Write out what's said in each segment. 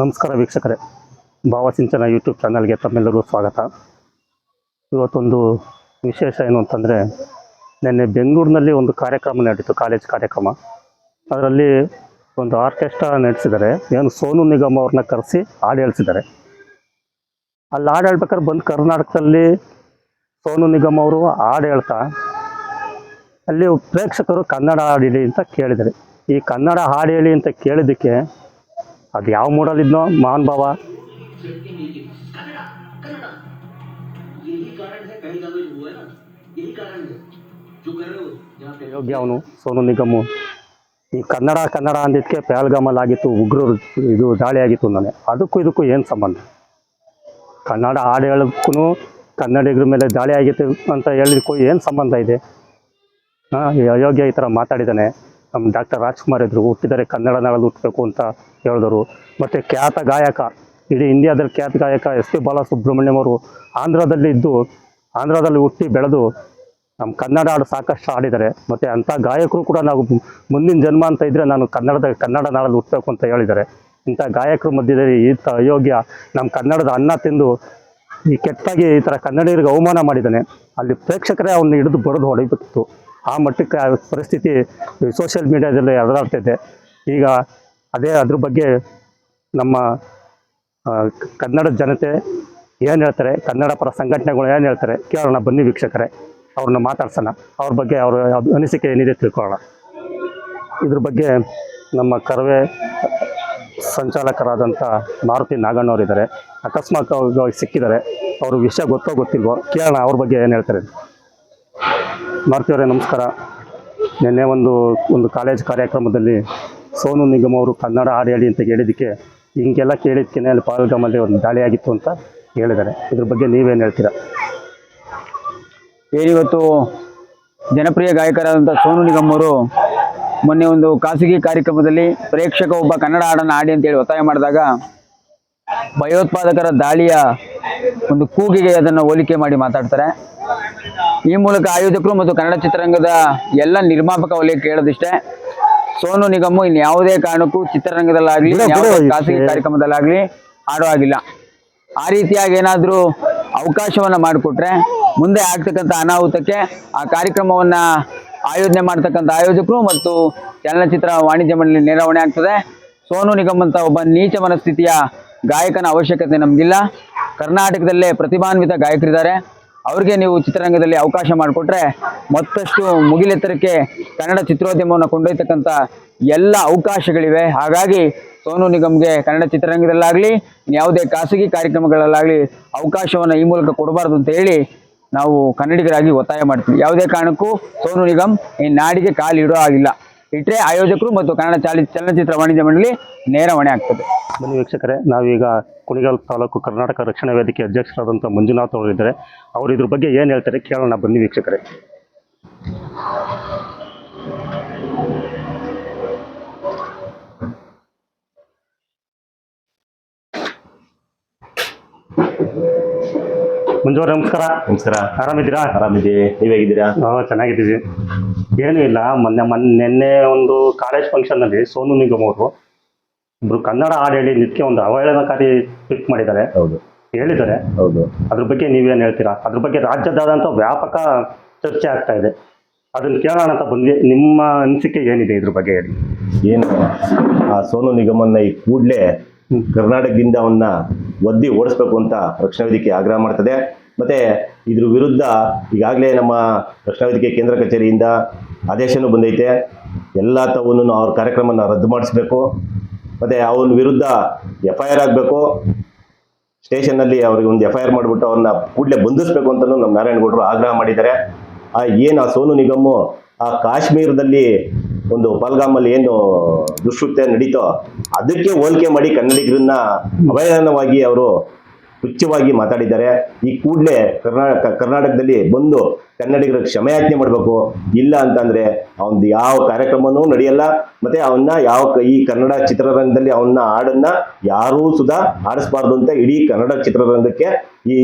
ನಮಸ್ಕಾರ ವೀಕ್ಷಕರೇ. ಭಾವಸಿಂಚನ ಯೂಟ್ಯೂಬ್ ಚಾನಲ್ಗೆ ತಮ್ಮೆಲ್ಲರಿಗೂ ಸ್ವಾಗತ. ಇವತ್ತೊಂದು ವಿಶೇಷ ಏನು ಅಂತಂದರೆ, ನಿನ್ನೆ ಬೆಂಗಳೂರಿನಲ್ಲಿ ಒಂದು ಕಾರ್ಯಕ್ರಮ ನಡೀತು ಕಾಲೇಜ್ ಕಾರ್ಯಕ್ರಮ. ಅದರಲ್ಲಿ ಒಂದು ಆರ್ಕೆಸ್ಟ್ರಾ ನಡೆಸಿದ್ದಾರೆ. ಏನು ಸೋನು ನಿಗಮ್ ಅವ್ರನ್ನ ಕರೆಸಿ ಹಾಡು ಹೇಳ್ಸಿದ್ದಾರೆ. ಅಲ್ಲಿ ಹಾಡು ಹೇಳ್ಬೇಕಾದ್ರೆ ಬಂದು ಕರ್ನಾಟಕದಲ್ಲಿ ಸೋನು ನಿಗಮ್ ಅವರು ಹಾಡು ಹೇಳ್ತಾ, ಅಲ್ಲಿ ಪ್ರೇಕ್ಷಕರು ಕನ್ನಡ ಹಾಡಿಡಿ ಅಂತ ಕೇಳಿದ್ದಾರೆ. ಈ ಕನ್ನಡ ಹಾಡು ಹೇಳಿ ಅಂತ ಕೇಳಿದ್ದಕ್ಕೆ ಅದು ಯಾವ ಮೂಡಲ್ಲಿದ್ನೋ ಮಹಾನ್ ಭಾವ. ಯೋಗ್ಯ ಅವನು, ಸೋನು ನಿಗಮು. ಈ ಕನ್ನಡ ಕನ್ನಡ ಅಂದಿದ್ದಕ್ಕೆ ಪ್ಯಾಲ್ಗಮಲ್ ಆಗಿತ್ತು ಉಗ್ರರು ಇದು ದಾಳಿ ಆಗಿತ್ತು ನಾನೇ ಅದಕ್ಕೂ ಇದಕ್ಕೂ ಏನು ಸಂಬಂಧ? ಕನ್ನಡ ಹಾಡು ಹೇಳೋಕ್ಕೂ ಕನ್ನಡಿಗರ ಮೇಲೆ ದಾಳಿ ಆಗಿತ್ತು ಅಂತ ಹೇಳಿದಕ್ಕೂ ಏನು ಸಂಬಂಧ ಇದೆ? ಹಾಂ, ಅಯೋಗ್ಯ ಈ ಥರ ಮಾತಾಡಿದ್ದಾನೆ ನಮ್ಮ ಡಾಕ್ಟರ್ ರಾಜ್ಕುಮಾರ್ ಇದ್ರು, ಹುಟ್ಟಿದರೆ ಕನ್ನಡ ನಾಡಲ್ಲಿ ಹುಟ್ಟಬೇಕು ಅಂತ ಹೇಳಿದರು. ಮತ್ತು ಖ್ಯಾತ ಗಾಯಕ, ಇಡೀ ಇಂಡಿಯಾದಲ್ಲಿ ಖ್ಯಾತ ಗಾಯಕ ಎಸ್ ಪಿ ಬಾಲಸುಬ್ರಹ್ಮಣ್ಯಂ ಅವರು ಆಂಧ್ರದಲ್ಲಿ ಇದ್ದು, ಆಂಧ್ರದಲ್ಲಿ ಹುಟ್ಟಿ ಬೆಳೆದು ನಮ್ಮ ಕನ್ನಡ ಹಾಡು ಸಾಕಷ್ಟು ಹಾಡಿದ್ದಾರೆ ಮತ್ತು ಅಂಥ ಗಾಯಕರು ಕೂಡ ನಾವು ಮುಂದಿನ ಜನ್ಮ ಅಂತ ಇದ್ದರೆ ನಾನು ಕನ್ನಡದ ಕನ್ನಡ ನಾಡಲ್ಲಿ ಹುಟ್ಟಬೇಕು ಅಂತ ಹೇಳಿದ್ದಾರೆ. ಇಂಥ ಗಾಯಕರ ಮಧ್ಯದಲ್ಲಿ ಈ ಥರ ಅಯೋಗ್ಯ. ನಮ್ಮ ಕನ್ನಡದ ಅನ್ನ ತಿಂದು ಈ ಕೆಟ್ಟಾಗಿ ಈ ಥರ ಕನ್ನಡಿಗರಿಗೆ ಅವಮಾನ ಮಾಡಿದ್ದಾನೆ. ಅಲ್ಲಿ ಪ್ರೇಕ್ಷಕರೇ ಅವನ್ನ ಹಿಡಿದು ಬಡಿದು ಹೊಡಿಬೇಕಿತ್ತು ಆ ಮಟ್ಟಕ್ಕೆ ಪರಿಸ್ಥಿತಿ ಸೋಷಿಯಲ್ ಮೀಡಿಯಾದಲ್ಲಿ ಹರಿದಾಡ್ತಿದೆ ಈಗ ಅದೇ ಅದ್ರ ಬಗ್ಗೆ ನಮ್ಮ ಕನ್ನಡ ಜನತೆ ಏನು ಹೇಳ್ತಾರೆ, ಕನ್ನಡ ಪರ ಸಂಘಟನೆಗಳು ಏನು ಹೇಳ್ತಾರೆ, ಕೇಳೋಣ, ಬನ್ನಿ ವೀಕ್ಷಕರೇ, ಅವ್ರನ್ನ ಮಾತಾಡ್ಸೋಣ. ಅವ್ರ ಬಗ್ಗೆ ಅವರು ಅನಿಸಿಕೆ ಏನಿದೆ ತಿಳ್ಕೊಳ್ಳೋಣ. ಇದ್ರ ಬಗ್ಗೆ ನಮ್ಮ ಕರವೇ ಸಂಚಾಲಕರಾದಂಥ ಮಾರುತಿ ನಾಗಣ್ಣವರಿದ್ದಾರೆ ಅಕಸ್ಮಾತ್ವಾಗಿ ಸಿಕ್ಕಿದ್ದಾರೆ. ಅವ್ರ ವಿಷಯ ಗೊತ್ತೋ ಗೊತ್ತಿಲ್ವೋ, ಕೇಳೋಣ, ಅವ್ರ ಬಗ್ಗೆ ಏನು ಹೇಳ್ತಾರೆ. ಮಾರುತಿ ನಮಸ್ಕಾರ. ನಿನ್ನೆ ಒಂದು ಒಂದು ಕಾಲೇಜ್ ಕಾರ್ಯಕ್ರಮದಲ್ಲಿ ಸೋನು ನಿಗಮ್ ಅವರು ಕನ್ನಡ ಹಾಡು ಹೇಳಿ ಅಂತ ಹೇಳಿದ್ದಕ್ಕೆ ಹಿಂಗೆಲ್ಲ ಕೇಳಿದ್ಕೇನೆ ಅಲ್ಲಿ ಪಾಲ್ಗಾಮಲ್ಲಿ ಒಂದು ದಾಳಿ ಆಗಿತ್ತು ಅಂತ ಹೇಳಿದ್ದಾರೆ. ಇದ್ರ ಬಗ್ಗೆ ನೀವೇನು ಹೇಳ್ತೀರಾ? ಏನಿವತ್ತು ಜನಪ್ರಿಯ ಗಾಯಕರಾದಂಥ ಸೋನು ನಿಗಮ್ ಅವರು ಮೊನ್ನೆ ಒಂದು ಖಾಸಗಿ ಕಾರ್ಯಕ್ರಮದಲ್ಲಿ ಪ್ರೇಕ್ಷಕ ಒಬ್ಬ ಕನ್ನಡ ಹಾಡನ್ನು ಹಾಡಿ ಅಂತೇಳಿ ಒತ್ತಾಯ ಮಾಡಿದಾಗ ಭಯೋತ್ಪಾದಕರ ದಾಳಿಯ ಒಂದು ಕೂಗಿಗೆ ಅದನ್ನು ಹೋಲಿಕೆ ಮಾಡಿ ಮಾತಾಡ್ತಾರೆ. ಈ ಮೂಲಕ ಆಯೋಜಕರು ಮತ್ತು ಕನ್ನಡ ಚಿತ್ರರಂಗದ ಎಲ್ಲ ನಿರ್ಮಾಪಕ ವಲಯ ಹೇಳೋದಿಷ್ಟೇ ಸೋನು ನಿಗಮ್ ಇನ್ನು ಯಾವುದೇ ಕಾರಣಕ್ಕೂ ಚಿತ್ರರಂಗದಲ್ಲಾಗ್ಲಿ ಖಾಸಗಿ ಕಾರ್ಯಕ್ರಮದಲ್ಲಾಗ್ಲಿ ಆಡೋ ಆಗಿಲ್ಲ ಆ ರೀತಿಯಾಗಿ ಏನಾದರೂ ಅವಕಾಶವನ್ನ ಮಾಡಿಕೊಟ್ರೆ ಮುಂದೆ ಆಗ್ತಕ್ಕಂಥ ಅನಾಹುತಕ್ಕೆ ಆ ಕಾರ್ಯಕ್ರಮವನ್ನ ಆಯೋಜನೆ ಮಾಡ್ತಕ್ಕಂಥ ಆಯೋಜಕರು ಮತ್ತು ಚಲನಚಿತ್ರ ವಾಣಿಜ್ಯ ಮಂಡಳಿ ನೇರವಣೆ ಆಗ್ತದೆ. ಸೋನು ನಿಗಮ್ ಅಂತ ಒಬ್ಬ ನೀಚ ಮನಸ್ಥಿತಿಯ ಗಾಯಕನ ಅವಶ್ಯಕತೆ ನಮಗಿಲ್ಲ. ಕರ್ನಾಟಕದಲ್ಲೇ ಪ್ರತಿಭಾನ್ವಿತ ಗಾಯಕರಿದ್ದಾರೆ. ಅವ್ರಿಗೆ ನೀವು ಚಿತ್ರರಂಗದಲ್ಲಿ ಅವಕಾಶ ಮಾಡಿಕೊಟ್ರೆ ಮತ್ತಷ್ಟು ಮುಗಿಲೆತ್ತರಕ್ಕೆ ಕನ್ನಡ ಚಿತ್ರೋದ್ಯಮವನ್ನು ಕೊಂಡೊಯ್ತಕ್ಕಂಥ ಎಲ್ಲ ಅವಕಾಶಗಳಿವೆ. ಹಾಗಾಗಿ ಸೋನು ನಿಗಮ್ಗೆ ಕನ್ನಡ ಚಿತ್ರರಂಗದಲ್ಲಾಗಲಿ ಯಾವುದೇ ಖಾಸಗಿ ಕಾರ್ಯಕ್ರಮಗಳಲ್ಲಾಗಲಿ ಅವಕಾಶವನ್ನು ಈ ಮೂಲಕ ಕೊಡಬಾರ್ದು ಅಂತ ಹೇಳಿ ನಾವು ಕನ್ನಡಿಗರಾಗಿ ಒತ್ತಾಯ ಮಾಡ್ತೀವಿ. ಯಾವುದೇ ಕಾರಣಕ್ಕೂ ಸೋನು ನಿಗಮ್ ಈ ನಾಡಿಗೆ ಕಾಲಿಡೋ ಆಗಿಲ್ಲ ಇಟ್ಟರೆ ಆಯೋಜಕರು ಮತ್ತು ಕನ್ನಡ ಚಾಲಿ ಚಲನಚಿತ್ರ ವಾಣಿಜ್ಯ ಮಂಡಳಿ ನೇರ ಹೊಣೆ ಆಗ್ತದೆ. ಬನ್ನಿ ವೀಕ್ಷಕರೇ ನಾವೀಗ ಕುಣಿಗಲ್ ತಾಲೂಕು ಕರ್ನಾಟಕ ರಕ್ಷಣಾ ವೇದಿಕೆ ಅಧ್ಯಕ್ಷರಾದಂಥ ಮಂಜುನಾಥ್ ಅವರು ಇದ್ದಾರೆ ಅವರು ಇದ್ರ ಬಗ್ಗೆ ಏನು ಹೇಳ್ತಾರೆ ಕೇಳೋಣ ಬನ್ನಿ ವೀಕ್ಷಕರೇ. ಮಂಜು ಅವ್ರೆ ನಮಸ್ಕಾರ. ನಮಸ್ಕಾರ. ಆರಾಮಿದ್ದೀರಾ? ಆರಾಮಿದ್ದೀವಿ. ನೀವ್ ಹೇಗಿದ್ದೀರಾ? ನಾವು ಚೆನ್ನಾಗಿದ್ದೀವಿ. ಏನೂ ಇಲ್ಲ. ಮೊನ್ನೆ ಮೊನ್ನೆ ನಿನ್ನೆ ಒಂದು ಕಾಲೇಜ್ ಫಂಕ್ಷನ್ನಲ್ಲಿ ಸೋನು ನಿಗಮ್ ಅವರು ಇಬ್ರು ಕನ್ನಡ ಹಾಡು ಹೇಳಿ ನಿತ್ಯ ಒಂದು ಅವಹೇಳನಕಾರಿ ಟ್ವಿಟ್ ಮಾಡಿದ್ದಾರೆ. ಹೌದು. ಹೇಳಿದ್ದಾರೆ. ಹೌದು. ಅದ್ರ ಬಗ್ಗೆ ನೀವೇನು ಹೇಳ್ತೀರಾ? ಅದ್ರ ಬಗ್ಗೆ ರಾಜ್ಯದಾದಂಥ ವ್ಯಾಪಕ ಚರ್ಚೆ ಆಗ್ತಾ ಇದೆ. ಅದನ್ನ ಕೇಳೋಣ ಅಂತ ಬಂದ್ವಿ. ನಿಮ್ಮ ಅನಿಸಿಕೆ ಏನಿದೆ ಇದ್ರ ಬಗ್ಗೆ ಹೇಳಿ? ಏನು? ಆ ಸೋನು ನಿಗಮನ್ನ ಈ ಕೂಡಲೇ ಕರ್ನಾಟಕದಿಂದ ಅವನ್ನ ಒದ್ದಿ ಓಡಿಸ್ಬೇಕು ಅಂತ ರಕ್ಷಣಾ ವೇದಿಕೆ ಆಗ್ರಹ ಮಾಡ್ತದೆ. ಮತ್ತೆ ಇದ್ರ ವಿರುದ್ಧ ಈಗಾಗಲೇ ನಮ್ಮ ರಕ್ಷಣಾ ವೇದಿಕೆ ಕೇಂದ್ರ ಕಚೇರಿಯಿಂದ ಆದೇಶನೂ ಬಂದೈತೆ. ಎಲ್ಲ ತವನು ಅವ್ರ ಕಾರ್ಯಕ್ರಮನ ರದ್ದು ಮಾಡಿಸ್ಬೇಕು. ಮತ್ತೆ ಅವನ ವಿರುದ್ಧ ಎಫ್ ಐ ಆರ್ ಆಗಬೇಕು. ಸ್ಟೇಷನ್ನಲ್ಲಿ ಅವ್ರಿಗೆ ಒಂದು ಎಫ್ ಐ ಆರ್ ಮಾಡಿಬಿಟ್ಟು ಅವ್ರನ್ನ ಕೂಡಲೇ ಬಂಧಿಸ್ಬೇಕು ಅಂತಲೂ ನಮ್ಮ ನಾರಾಯಣಗೌಡರು ಆಗ್ರಹ ಮಾಡಿದ್ದಾರೆ. ಆ ಏನು ಆ ಸೋನು ನಿಗಮ್ಮು ಆ ಕಾಶ್ಮೀರದಲ್ಲಿ ಒಂದು ಪಲ್ಗಾಮಲ್ಲಿ ಏನು ದುಷ್ಕೃತ್ಯ ನಡೀತೋ ಅದಕ್ಕೆ ಹೋಲಿಕೆ ಮಾಡಿ ಕನ್ನಡಿಗರನ್ನ ಅವಹೇಳನವಾಗಿ ಅವರು ತುಚ್ಛವಾಗಿ ಮಾತಾಡಿದ್ದಾರೆ. ಈ ಕೂಡಲೇ ಕರ್ನಾಟಕ, ಕರ್ನಾಟಕದಲ್ಲಿ ಬಂದು ಕನ್ನಡಿಗರ ಕ್ಷಮೆಯಾಜ್ಞೆ ಮಾಡಬೇಕು. ಇಲ್ಲ ಅಂತಂದ್ರೆ ಅವನದು ಯಾವ ಕಾರ್ಯಕ್ರಮನೂ ನಡೆಯಲ್ಲ. ಮತ್ತೆ ಅವನ್ನ ಯಾವ ಈ ಕನ್ನಡ ಚಿತ್ರರಂಗದಲ್ಲಿ ಅವನ್ನ ಹಾಡನ್ನ ಯಾರೂ ಸುದಾ ಆಡಿಸಬಾರ್ದು ಅಂತ ಇಡೀ ಕನ್ನಡ ಚಿತ್ರರಂಗಕ್ಕೆ ಈ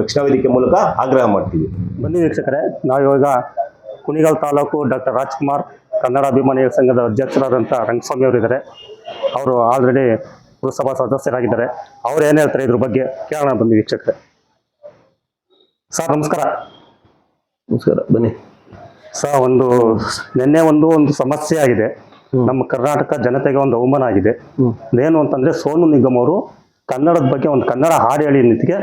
ರಕ್ಷಣಾ ವೇದಿಕೆ ಮೂಲಕ ಆಗ್ರಹ ಮಾಡ್ತೀವಿ. ಬನ್ನಿ ವೀಕ್ಷಕರೇ, ನಾವಿವಾಗ ಕುಣಿಗಲ್ ತಾಲೂಕು ಡಾಕ್ಟರ್ ರಾಜ್ಕುಮಾರ್ ಕನ್ನಡ ಅಭಿಮಾನಿಗಳ ಸಂಘದ ಅಧ್ಯಕ್ಷರಾದಂಥ ರಂಗಸ್ವಾಮಿ ಅವರಿದ್ದಾರೆ ಅವರು ಆಲ್ರೆಡಿ ಪುರಸಭಾ ಸದಸ್ಯರಾಗಿದ್ದಾರೆ. ಅವ್ರು ಏನು ಹೇಳ್ತಾರೆ ಇದ್ರ ಬಗ್ಗೆ ಕೇಳೋಣ ಬಂದು ವೀಕ್ಷಕರೇ. ಸರ್ ನಮಸ್ಕಾರ. ನಮಸ್ಕಾರ ಬನ್ನಿ. ಸರ್ ಒಂದು ನಿನ್ನೆ ಒಂದು ಒಂದು ಸಮಸ್ಯೆ ಆಗಿದೆ. ನಮ್ಮ ಕರ್ನಾಟಕ ಜನತೆಗೆ ಒಂದು ಅವಮಾನ ಆಗಿದೆ. ಏನು ಅಂತಂದ್ರೆ ಸೋನು ನಿಗಮ್ ಅವರು ಕನ್ನಡದ ಬಗ್ಗೆ ಒಂದು ಕನ್ನಡ ಹಾಡು ಹೇಳಿ ನಿಂತಿಗೆ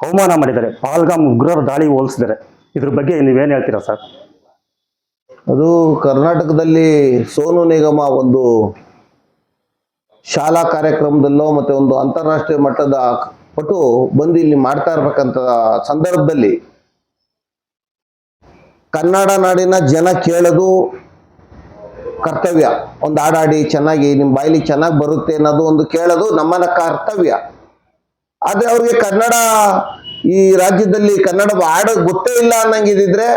ಅವಮಾನ ಮಾಡಿದ್ದಾರೆ. ಪಾಲ್ಗಾಮ್ ಉಗ್ರರ ದಾಳಿ ಹೋಲಿಸಿದ್ದಾರೆ. ಇದ್ರ ಬಗ್ಗೆ ನೀವೇನು ಹೇಳ್ತೀರಾ ಸರ್? ಅದು ಕರ್ನಾಟಕದಲ್ಲಿ ಸೋನು ನಿಗಮ ಒಂದು ಶಾಲಾ ಕಾರ್ಯಕ್ರಮದಲ್ಲೋ ಮತ್ತೆ ಒಂದು ಅಂತಾರಾಷ್ಟ್ರೀಯ ಮಟ್ಟದ ಪಟು ಬಂದು ಇಲ್ಲಿ ಮಾಡ್ತಾ ಇರ್ಬೇಕಂತ ಸಂದರ್ಭದಲ್ಲಿ ಕನ್ನಡ ನಾಡಿನ ಜನ ಕೇಳೋದು ಕರ್ತವ್ಯ. ಒಂದು ಹಾಡಾಡಿ ಚೆನ್ನಾಗಿ, ನಿಮ್ಮ ಬಾಯಿಲಿ ಚೆನ್ನಾಗಿ ಬರುತ್ತೆ ಅನ್ನೋದು ಒಂದು ಕೇಳೋದು ನಮ್ಮನ ಕರ್ತವ್ಯ. ಆದರೆ ಅವ್ರಿಗೆ ಕನ್ನಡ, ಈ ರಾಜ್ಯದಲ್ಲಿ ಕನ್ನಡ ಆಡ ಗೊತ್ತೇ ಇಲ್ಲ ಅನ್ನಂಗಿದ್ರೆ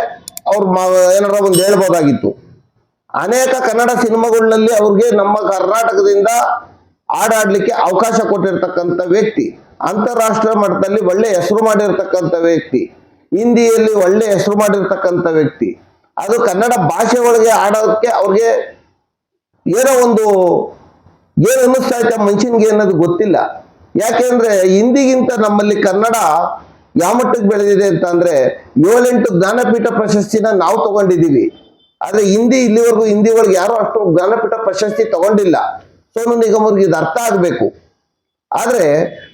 ಅವ್ರು ಏನಾರ ಒಂದು ಹೇಳ್ಬೋದಾಗಿತ್ತು. ಅನೇಕ ಕನ್ನಡ ಸಿನಿಮಾಗಳಲ್ಲಿ ಅವ್ರಿಗೆ ನಮ್ಮ ಕರ್ನಾಟಕದಿಂದ ಹಾಡಾಡ್ಲಿಕ್ಕೆ ಅವಕಾಶ ಕೊಟ್ಟಿರ್ತಕ್ಕಂಥ ವ್ಯಕ್ತಿ, ಅಂತಾರಾಷ್ಟ್ರೀಯ ಮಟ್ಟದಲ್ಲಿ ಒಳ್ಳೆ ಹೆಸರು ಮಾಡಿರ್ತಕ್ಕಂಥ ವ್ಯಕ್ತಿ, ಹಿಂದಿಯಲ್ಲಿ ಒಳ್ಳೆ ಹೆಸರು ಮಾಡಿರ್ತಕ್ಕಂಥ ವ್ಯಕ್ತಿ. ಅದು ಕನ್ನಡ ಭಾಷೆ ಒಳಗೆ ಆಡೋದಕ್ಕೆ ಅವ್ರಿಗೆ ಏನೋ ಒಂದು, ಏನು ಅನ್ನಿಸ್ತಾ ಐತೆ ಮನುಷ್ಯನ್ಗೆ ಅನ್ನೋದು ಗೊತ್ತಿಲ್ಲ. ಯಾಕೆಂದ್ರೆ ಹಿಂದಿಗಿಂತ ನಮ್ಮಲ್ಲಿ ಕನ್ನಡ ಯಾವ ಮಟ್ಟಕ್ಕೆ ಬೆಳೆದಿದೆ ಅಂತ ಅಂದ್ರೆ ಏಳೆಂಟು ಜ್ಞಾನಪೀಠ ಪ್ರಶಸ್ತಿನ ನಾವು ತಗೊಂಡಿದ್ದೀವಿ. ಆದ್ರೆ ಹಿಂದಿ ಇಲ್ಲಿವರೆಗೂ ಹಿಂದಿ ಒಳಗೆ ಯಾರು ಅಷ್ಟು ಜ್ಞಾನಪೀಠ ಪ್ರಶಸ್ತಿ ತಗೊಂಡಿಲ್ಲ. ಸೋನು ನಿಗಮ್ ಅವ್ರಿಗೆ ಇದು ಅರ್ಥ ಆಗಬೇಕು. ಆದ್ರೆ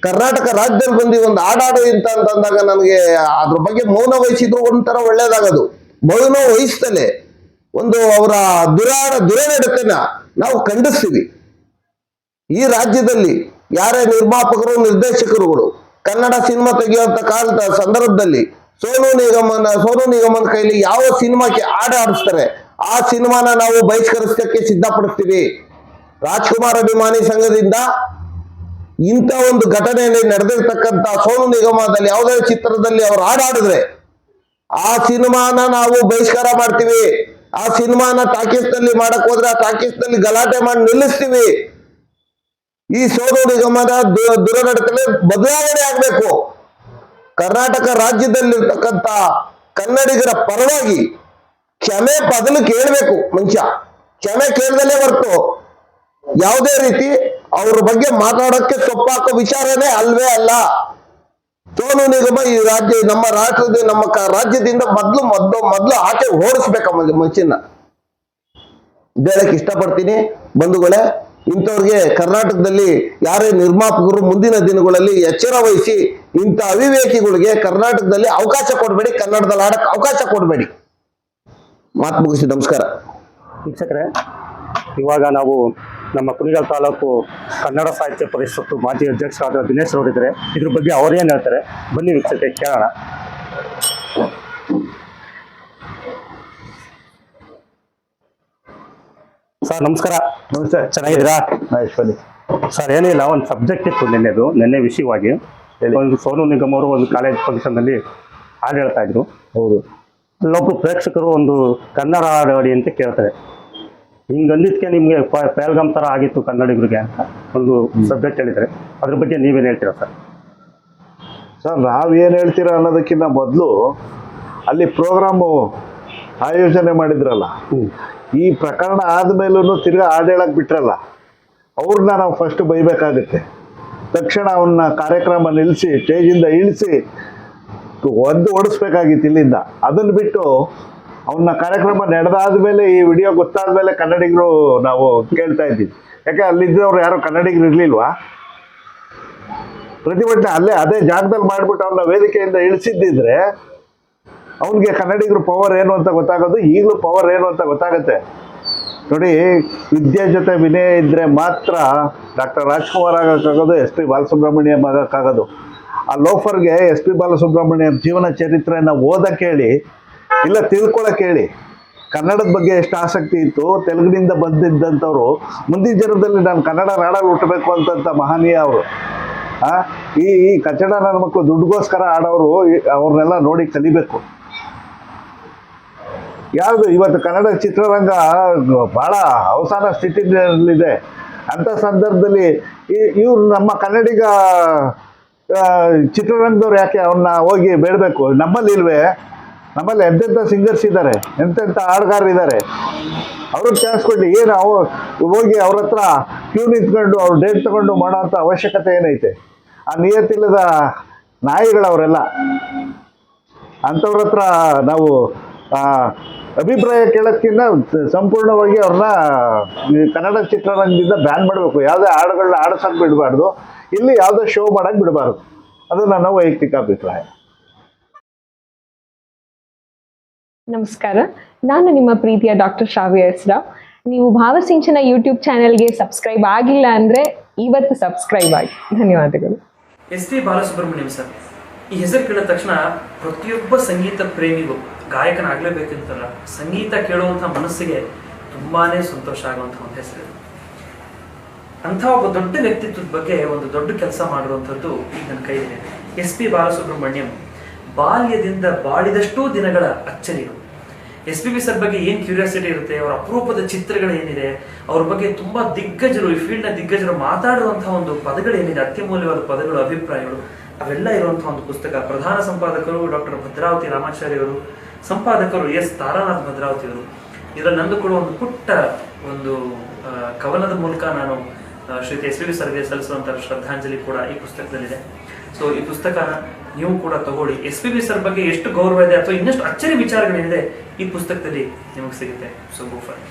ಕರ್ನಾಟಕ ರಾಜ್ಯದಲ್ಲಿ ಬಂದು ಒಂದು ಆಡಾಡು ಅಂತ ಅಂತಂದಾಗ ನನಗೆ ಅದ್ರ ಬಗ್ಗೆ ಮೌನ ವಹಿಸಿದ್ರು ಒಂಥರ ಒಳ್ಳೇದಾಗದು. ಮೌನ ವಹಿಸ್ತಲೇ ಒಂದು ಅವರ ದುರಾಡ ದುರನಡತೆನ ನಾವು ಖಂಡಿಸ್ತೀವಿ. ಈ ರಾಜ್ಯದಲ್ಲಿ ಯಾರೇ ನಿರ್ಮಾಪಕರು, ನಿರ್ದೇಶಕರುಗಳು, ಕನ್ನಡ ಸಿನಿಮಾ ತೆಗೆಯುವಂತ ಕಾಲದ ಸಂದರ್ಭದಲ್ಲಿ ಸೋನು ನಿಗಮನ ಸೋನು ನಿಗಮನ ಕೈಲಿ ಯಾವ ಸಿನಿಮಾಕ್ಕೆ ಹಾಡು ಆಡಿಸ್ತಾರೆ, ಆ ಸಿನಿಮಾನ ನಾವು ಬಹಿಷ್ಕರಿಸಕ್ಕೆ ಸಿದ್ಧಪಡಿಸ್ತೀವಿ. ರಾಜ್ಕುಮಾರ್ ಅಭಿಮಾನಿ ಸಂಘದಿಂದ ಇಂಥ ಒಂದು ಘಟನೆಯಲ್ಲಿ ನಡೆದಿರ್ತಕ್ಕಂಥ ಸೋನು ನಿಗಮದಲ್ಲಿ, ಯಾವುದೇ ಚಿತ್ರದಲ್ಲಿ ಅವ್ರು ಹಾಡಾಡಿದ್ರೆ, ಆ ಸಿನಿಮಾನ ನಾವು ಬಹಿಷ್ಕಾರ ಮಾಡ್ತೀವಿ. ಆ ಸಿನಿಮಾನ ಟಾಕೀಸ್ನಲ್ಲಿ ಮಾಡಕ್ ಹೋದ್ರೆ ಆ ಟಾಕೀಸ್ನಲ್ಲಿ ಗಲಾಟೆ ಮಾಡಿ ನಿಲ್ಲಿಸ್ತೀವಿ. ಈ ಸೋನು ನಿಗಮದ ದುರನಡತಲೆ ಬದಲಾವಣೆ ಆಗ್ಬೇಕು. ಕರ್ನಾಟಕ ರಾಜ್ಯದಲ್ಲಿರ್ತಕ್ಕಂಥ ಕನ್ನಡಿಗರ ಪರವಾಗಿ ಕ್ಷಮೆ ಬದಲು ಕೇಳಬೇಕು ಮನುಷ್ಯ. ಕ್ಷಮೆ ಕೇಳ್ದಲೇ ಹೊರ್ತು ಯಾವುದೇ ರೀತಿ ಅವ್ರ ಬಗ್ಗೆ ಮಾತಾಡೋಕ್ಕೆ ತಪ್ಪಾಕೋ ವಿಚಾರನೇ ಅಲ್ವೇ ಅಲ್ಲ. ತೋನು ನಿಗಮ ಈ ರಾಜ್ಯ, ನಮ್ಮ ರಾಷ್ಟ್ರದ ನಮ್ಮ ರಾಜ್ಯದಿಂದ ಮೊದ್ಲು ಮೊದ್ಲು ಮೊದ್ಲು ಆಚೆ ಓಡಿಸ್ಬೇಕ ಮುಂಚಿನ ಹೇಳಕ್ ಇಷ್ಟಪಡ್ತೀನಿ. ಬಂಧುಗಳೇ, ಇಂಥವ್ರಿಗೆ ಕರ್ನಾಟಕದಲ್ಲಿ ಯಾರೇ ನಿರ್ಮಾಪಕರು ಮುಂದಿನ ದಿನಗಳಲ್ಲಿ ಎಚ್ಚರ ವಹಿಸಿ ಇಂಥ ಅವಿವೇಕಿಗಳಿಗೆ ಕರ್ನಾಟಕದಲ್ಲಿ ಅವಕಾಶ ಕೊಡಬೇಡಿ, ಕನ್ನಡದಲ್ಲಿ ಆಡಕ್ಕೆ ಅವಕಾಶ ಕೊಡಬೇಡಿ. ಮಾತು ಮುಗಿಸಿ, ನಮಸ್ಕಾರ. ಶಿಕ್ಷಕರೇ ಇವಾಗ ನಾವು ನಮ್ಮ ಕುಣಿಗಲ್ ತಾಲೂಕು ಕನ್ನಡ ಸಾಹಿತ್ಯ ಪರಿಷತ್ತು ಮಾಜಿ ಅಧ್ಯಕ್ಷರಾದ ದಿನೇಶ್ ಅವರಿದ್ದಾರೆ. ಇದ್ರ ಬಗ್ಗೆ ಅವರೇನು ಹೇಳ್ತಾರೆ? ಬನ್ನಿ ವೀಕ್ಷಕರೇ ಕೇಳೋಣ. ಸರ್ ನಮಸ್ಕಾರ. ನಮಸ್ತೆ. ಚೆನ್ನಾಗಿದ್ದೀರಾ? ಮಹೇಶ್ ಬನ್ನಿ. ಸರ್ ಏನಿಲ್ಲ ಒಂದು ಸಬ್ಜೆಕ್ಟ್ ಇತ್ತು ನಿನ್ನೆದು ನಿನ್ನೆ ವಿಷಯವಾಗಿ ಒಂದು ಸೋನು ನಿಗಮ್ ಅವರು ಒಂದು ಕಾಲೇಜ್ ಫಂಕ್ಷನ್ನಲ್ಲಿ ಹಾಡು ಹೇಳ್ತಾ ಇದ್ರು. ಹೌದು. ಅಲ್ಲೊಬ್ರು ಪ್ರೇಕ್ಷಕರು ಒಂದು ಕನ್ನಡ ಹಾಡು ಅಂತ ಕೇಳ್ತಾರೆ. ಹಿಂಗೆ ಅಂದಿದ್ಕೆ ನಿಮಗೆ ಪ್ಯಾಲ್ಗಮ್ ಥರ ಆಗಿತ್ತು ಕನ್ನಡಿಗರಿಗೆ ಅಂತ ಒಂದು ಸಬ್ಜೆಕ್ಟ್ ಹೇಳಿದರೆ. ಅದ್ರ ಬಗ್ಗೆ ನೀವೇನು ಹೇಳ್ತೀರಾ ಸರ್? ಸರ್ ನಾವೇನು ಹೇಳ್ತೀರಾ ಅನ್ನೋದಕ್ಕಿಂತ ಮೊದಲು ಅಲ್ಲಿ ಪ್ರೋಗ್ರಾಮು ಆಯೋಜನೆ ಮಾಡಿದ್ರಲ್ಲ ಈ ಪ್ರಕರಣ ಆದಮೇಲೂ ತಿರ್ಗಾ ಆಡೇಳಕ್ಕೆ ಬಿಟ್ರಲ್ಲ ಅವ್ರನ್ನ ನಾವು ಫಸ್ಟ್ ಬೈಬೇಕಾಗುತ್ತೆ. ತಕ್ಷಣ ಅವನ್ನ ಕಾರ್ಯಕ್ರಮ ನಿಲ್ಲಿಸಿ ಸ್ಟೇಜಿಂದ ಇಳಿಸಿ ಒಂದು ಓಡಿಸ್ಬೇಕಾಗಿತ್ತು ಇಲ್ಲಿಂದ. ಅದನ್ನು ಬಿಟ್ಟು ಅವನ್ನ ಕಾರ್ಯಕ್ರಮ ನಡೆದಾದ್ಮೇಲೆ ಈ ವಿಡಿಯೋ ಗೊತ್ತಾದ್ಮೇಲೆ ಕನ್ನಡಿಗರು ನಾವು ಕೇಳ್ತಾ ಇದ್ದೀವಿ. ಯಾಕೆ ಅಲ್ಲಿದ್ದವ್ರು ಯಾರು ಕನ್ನಡಿಗರು ಇರಲಿಲ್ವಾ? ಪ್ರತಿಭಟನೆ ಅಲ್ಲೇ, ಅದೇ ಜಾಗದಲ್ಲಿ ಮಾಡ್ಬಿಟ್ಟು ಅವನ್ನ ವೇದಿಕೆಯಿಂದ ಇಳಿಸಿದ್ದಿದ್ರೆ ಅವನಿಗೆ ಕನ್ನಡಿಗರು ಪವರ್ ಏನು ಅಂತ ಗೊತ್ತಾಗೋದು, ಈಗಲೂ ಪವರ್ ಏನು ಅಂತ ಗೊತ್ತಾಗುತ್ತೆ. ನೋಡಿ, ವಿದ್ಯೆ ಜೊತೆ ವಿನಯ ಇದ್ದರೆ ಮಾತ್ರ ಡಾಕ್ಟರ್ ರಾಜ್ಕುಮಾರ್ ಆಗೋಕ್ಕಾಗೋದು, ಎಸ್ ಪಿ ಬಾಲಸುಬ್ರಹ್ಮಣ್ಯಂ ಆಗೋಕ್ಕಾಗೋದು. ಆ ಲೋಫರ್ಗೆ ಎಸ್ ಪಿ ಬಾಲಸುಬ್ರಹ್ಮಣ್ಯಂ ಜೀವನ ಚರಿತ್ರೆಯನ್ನು ಓದಕ್ಕೆ ಹೇಳಿ ಇಲ್ಲ ತಿಳ್ಕೊಳಕ್ ಹೇಳಿ ಕನ್ನಡದ ಬಗ್ಗೆ ಎಷ್ಟು ಆಸಕ್ತಿ ಇತ್ತು, ತೆಲುಗಿನಿಂದ ಬಂದಿದ್ದಂಥವ್ರು, ಮುಂದಿನ ಜನದಲ್ಲಿ ನಾನು ಕನ್ನಡ ನಾಡಲ್ಲಿ ಹುಟ್ಟಬೇಕು ಅಂತಂತ ಮಹನೀಯ ಅವರು. ಆ, ಈ ಈ ಕಚಡ ನನ್ನ ಮಕ್ಕಳು ದುಡ್ಡುಗೋಸ್ಕರ ಆಡೋರು ಅವ್ರನ್ನೆಲ್ಲ ನೋಡಿ ಕಲಿಬೇಕು. ಯಾವುದು, ಇವತ್ತು ಕನ್ನಡ ಚಿತ್ರರಂಗ ಬಹಳ ಅವಸಾನ ಸ್ಥಿತಿಯಲ್ಲಿದೆ. ಅಂಥ ಸಂದರ್ಭದಲ್ಲಿ ಇವ್ರು ನಮ್ಮ ಕನ್ನಡಿಗ ಚಿತ್ರರಂಗದವ್ರು ಯಾಕೆ ಅವನ್ನ ಹೋಗಿ ಬೇಡಬೇಕು? ನಮ್ಮಲ್ಲಿ ಇಲ್ವೇ ನಮ್ಮಲ್ಲಿ ಎಂತೆಂಥ ಸಿಂಗರ್ಸ್ ಇದ್ದಾರೆ ಎಂತೆಂಥ ಹಾಡುಗಾರರು ಇದ್ದಾರೆ ಅವ್ರಿಗೆ ಚಾನ್ಸ್ ಕೊಡಿ ಏನು ಅವು ಹೋಗಿ ಅವ್ರ ಹತ್ರ ಕ್ಯೂ ನಿಂತ್ಕೊಂಡು ಅವ್ರು ಡೇಟ್ ತಗೊಂಡು ಮಾಡೋಂಥ ಅವಶ್ಯಕತೆ ಏನೈತೆ? ಆ ನಿಯತ್ತಿಲ್ಲದ ನಾಯಿಗಳವರೆಲ್ಲ, ಅಂಥವ್ರ ಹತ್ರ ನಾವು ಅಭಿಪ್ರಾಯ ಕೇಳೋದಕ್ಕಿಂತ ಸಂಪೂರ್ಣವಾಗಿ ಅವ್ರನ್ನ ಕನ್ನಡ ಚಿತ್ರರಂಗದಿಂದ ಬ್ಯಾನ್ ಮಾಡಬೇಕು. ಯಾವುದೇ ಹಾಡುಗಳನ್ನ ಆಡಿಸೋಕೆ ಬಿಡಬಾರ್ದು. ಇಲ್ಲಿ ಯಾವುದೋ ಶೋ ಮಾಡೋಕೆ ಬಿಡಬಾರ್ದು. ಅದು ನನ್ನ ವೈಯಕ್ತಿಕ ಅಭಿಪ್ರಾಯ. ನಮಸ್ಕಾರ. ನಾನು ನಿಮ್ಮ ಪ್ರೀತಿಯ ಡಾಕ್ಟರ್ ಶ್ರಾವ್ಯ ಎಸ್ ರಾವ್ ನೀವು ಭಾವಸಿಂಚನ ಯೂಟ್ಯೂಬ್ ಚಾನೆಲ್ಗೆ ಸಬ್ಸ್ಕ್ರೈಬ್ ಆಗಿಲ್ಲ ಅಂದರೆ ಇವತ್ತು ಸಬ್ಸ್ಕ್ರೈಬ್ ಆಗಿ. ಧನ್ಯವಾದಗಳು. ಎಸ್ ಪಿ ಬಾಲಸುಬ್ರಹ್ಮಣ್ಯಂ ಸರ್, ಈ ಹೆಸರು ಕೇಳಿದ ತಕ್ಷಣ ಪ್ರತಿಯೊಬ್ಬ ಸಂಗೀತ ಪ್ರೇಮಿಗೂ, ಗಾಯಕನಾಗಲೇಬೇಕಂತಲ್ಲ, ಸಂಗೀತ ಕೇಳುವಂಥ ಮನಸ್ಸಿಗೆ ತುಂಬಾನೇ ಸಂತೋಷ ಆಗುವಂಥ ಒಂದು ಹೆಸರು ಅಂಥ ಒಬ್ಬ ದೊಡ್ಡ ವ್ಯಕ್ತಿತ್ವದ ಬಗ್ಗೆ ಒಂದು ದೊಡ್ಡ ಕೆಲಸ ಮಾಡಿರುವಂಥದ್ದು ಈಗ ನನ್ನ ಕೈಯಲ್ಲಿ ಎಸ್ ಪಿ ಬಾಲಸುಬ್ರಹ್ಮಣ್ಯಂ ಬಾಲ್ಯದಿಂದ ಬಾಳಿದಷ್ಟೂ ದಿನಗಳ ಅಚ್ಚರಿಗಳು ಎಸ್ ಪಿ ಬಿ ಸರ್ ಬಗ್ಗೆ ಏನು ಕ್ಯೂರಿಯಾಸಿಟಿ ಇರುತ್ತೆ, ಅವರ ಅಪರೂಪದ ಚಿತ್ರಗಳು ಏನಿದೆ, ಅವ್ರ ಬಗ್ಗೆ ತುಂಬಾ ದಿಗ್ಗಜರು, ಈ ಫೀಲ್ಡ್ನ ದಿಗ್ಗಜರು ಮಾತಾಡುವಂತಹ ಒಂದು ಪದಗಳು ಏನಿದೆ ಅತ್ಯಮೂಲ್ಯವಾದ ಪದಗಳು, ಅಭಿಪ್ರಾಯಗಳು, ಅವೆಲ್ಲ ಇರುವಂತಹ ಒಂದು ಪುಸ್ತಕ. ಪ್ರಧಾನ ಸಂಪಾದಕರು ಡಾಕ್ಟರ್ ಭದ್ರಾವತಿ ರಾಮಾಚಾರ್ಯ ಅವರು, ಸಂಪಾದಕರು ಎಸ್ ತಾರಾನಾಥ್ ಭದ್ರಾವತಿ ಅವರು. ಇದರಲ್ಲಿ ನಂದು ಕೂಡ ಒಂದು ಪುಟ್ಟ ಒಂದು ಕವನದ ಮೂಲಕ ನಾನು ಶ್ರೀ ಎಸ್ ಪಿ ಸರ್ಗೆ ಸಲ್ಲಿಸುವಂತಹ ಶ್ರದ್ಧಾಂಜಲಿ ಕೂಡ ಈ ಪುಸ್ತಕದಲ್ಲಿದೆ. ಸೊ ಈ ಪುಸ್ತಕನ ನೀವು ಕೂಡ ತಗೊಳ್ಳಿ. ಎಸ್ ಪಿ ಬಿ ಸರ್ ಬಗ್ಗೆ ಎಷ್ಟು ಗೌರವ ಇದೆ ಅಥವಾ ಇನ್ನಷ್ಟು ಅಚ್ಚರಿ ವಿಚಾರಗಳಿದೆ ಈ ಪುಸ್ತಕದಲ್ಲಿ ನಿಮಗೆ ಸಿಗುತ್ತೆ. So go for